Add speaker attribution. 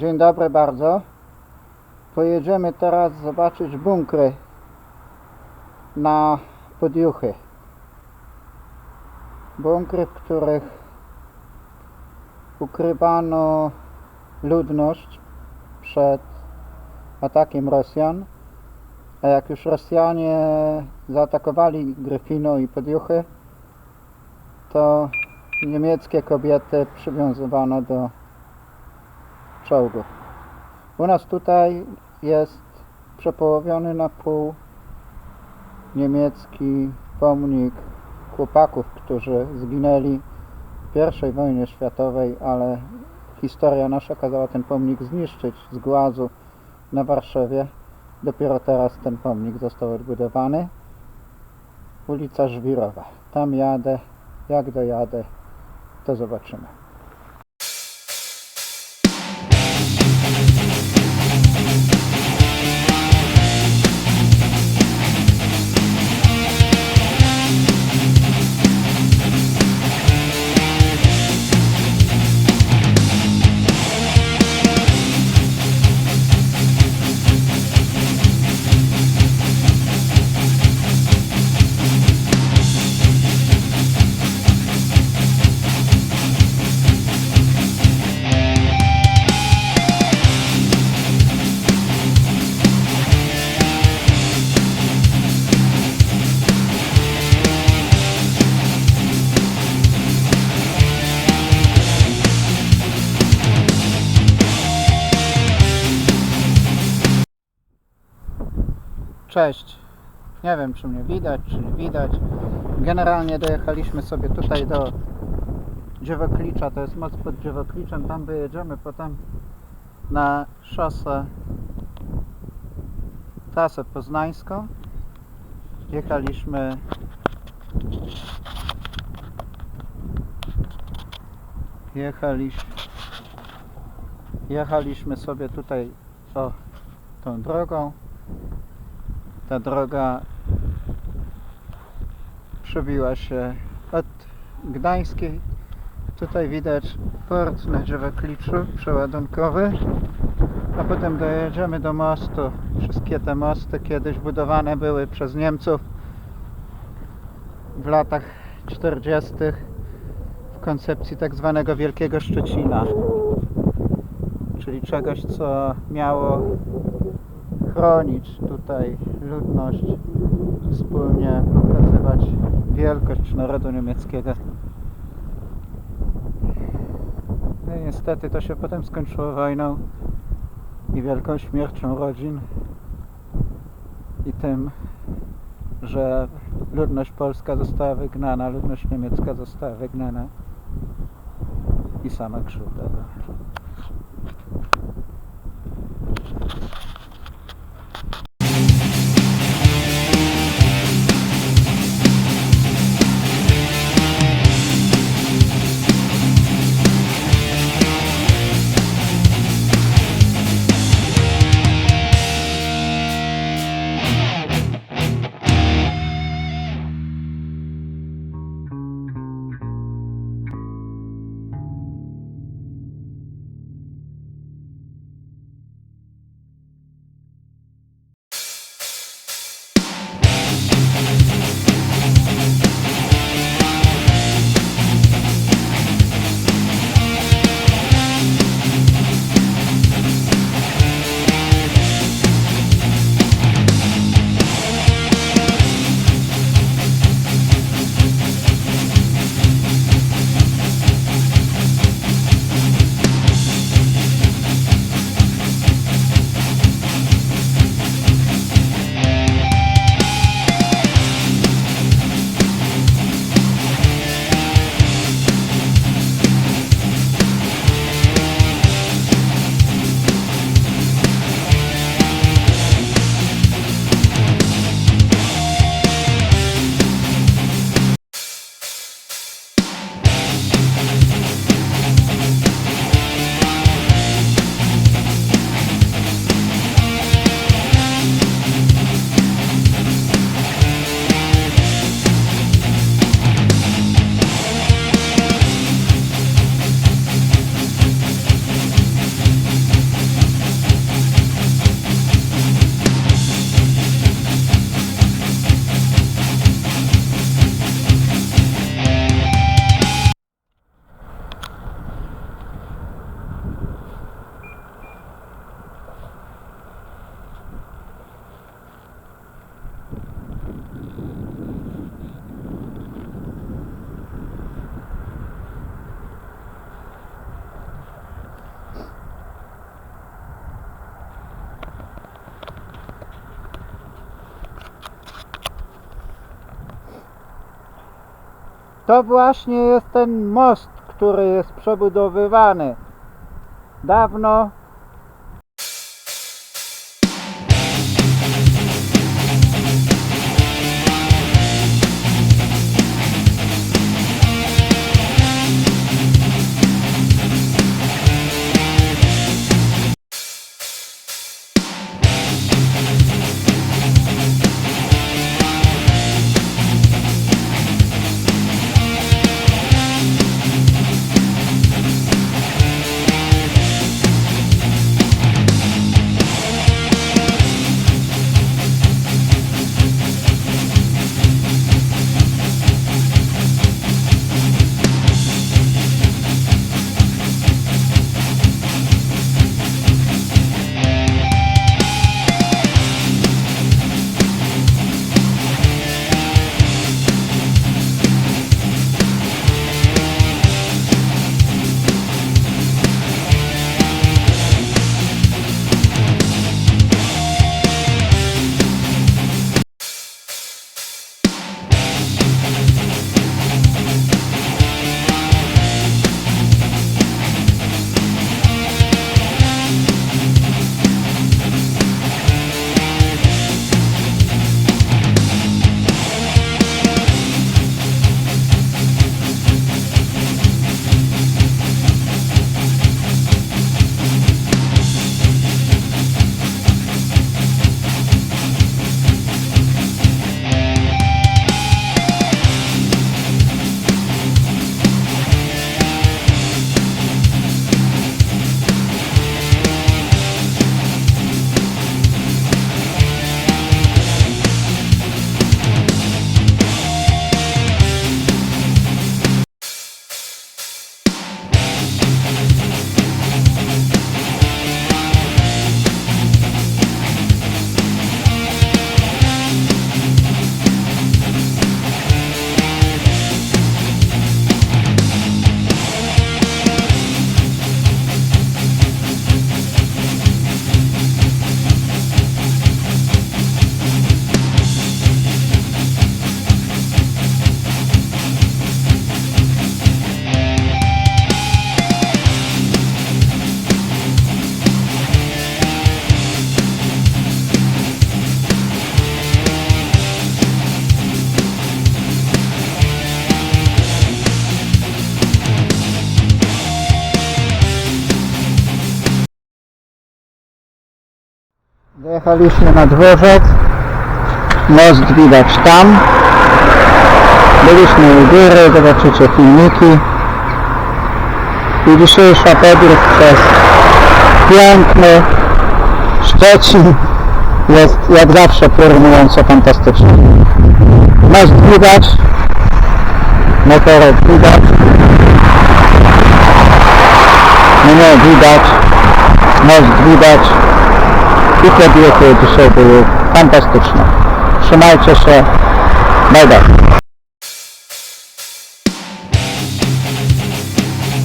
Speaker 1: Dzień dobry bardzo. Pojedziemy teraz zobaczyć bunkry na Podjuchy. Bunkry, w których ukrywano ludność przed atakiem Rosjan. A jak już Rosjanie zaatakowali Gryfino i Podjuchy, to niemieckie kobiety przywiązywano do czołgów. U nas tutaj jest przepołowiony na pół niemiecki pomnik chłopaków, którzy zginęli w I wojnie światowej, ale historia nasza kazała ten pomnik zniszczyć z głazu na Warszawie. Dopiero teraz ten pomnik został odbudowany. Ulica Żwirowa. Tam jadę. Jak dojadę, to zobaczymy. Cześć. Nie wiem, czy mnie widać, czy nie widać. Generalnie dojechaliśmy sobie tutaj do Dziewoklicza. To jest most pod Dziewokliczem. Tam wyjedziemy potem na szosę trasę poznańską. Jechaliśmy jechaliśmy jechaliśmy sobie tutaj o tą drogą ta droga przebiła się od Gdańskiej. Tutaj widać port na Dziewokliczu przeładunkowy. A potem dojedziemy do mostu. Wszystkie te mosty kiedyś budowane były przez Niemców w latach 40. w koncepcji tak zwanego Wielkiego Szczecina. Czyli czegoś, co miało chronić tutaj ludność, wspólnie pokazywać wielkość narodu niemieckiego. No i niestety to się potem skończyło wojną i wielką śmiercią rodzin i tym, że ludność polska została wygnana, ludność niemiecka została wygnana i sama krzywda. To właśnie jest ten most, który jest przebudowywany. Dawno Dojechaliśmy na dworzec. Most widać tam. Byliśmy u góry, zobaczycie filmiki. I dzisiejsza podróż przez piękny Szczecin jest jak zawsze porównująco fantastyczna. Most widać, motorek widać, mnie widać, most widać i kobiety dzisiaj były fantastyczne. Trzymajcie się, bye bye.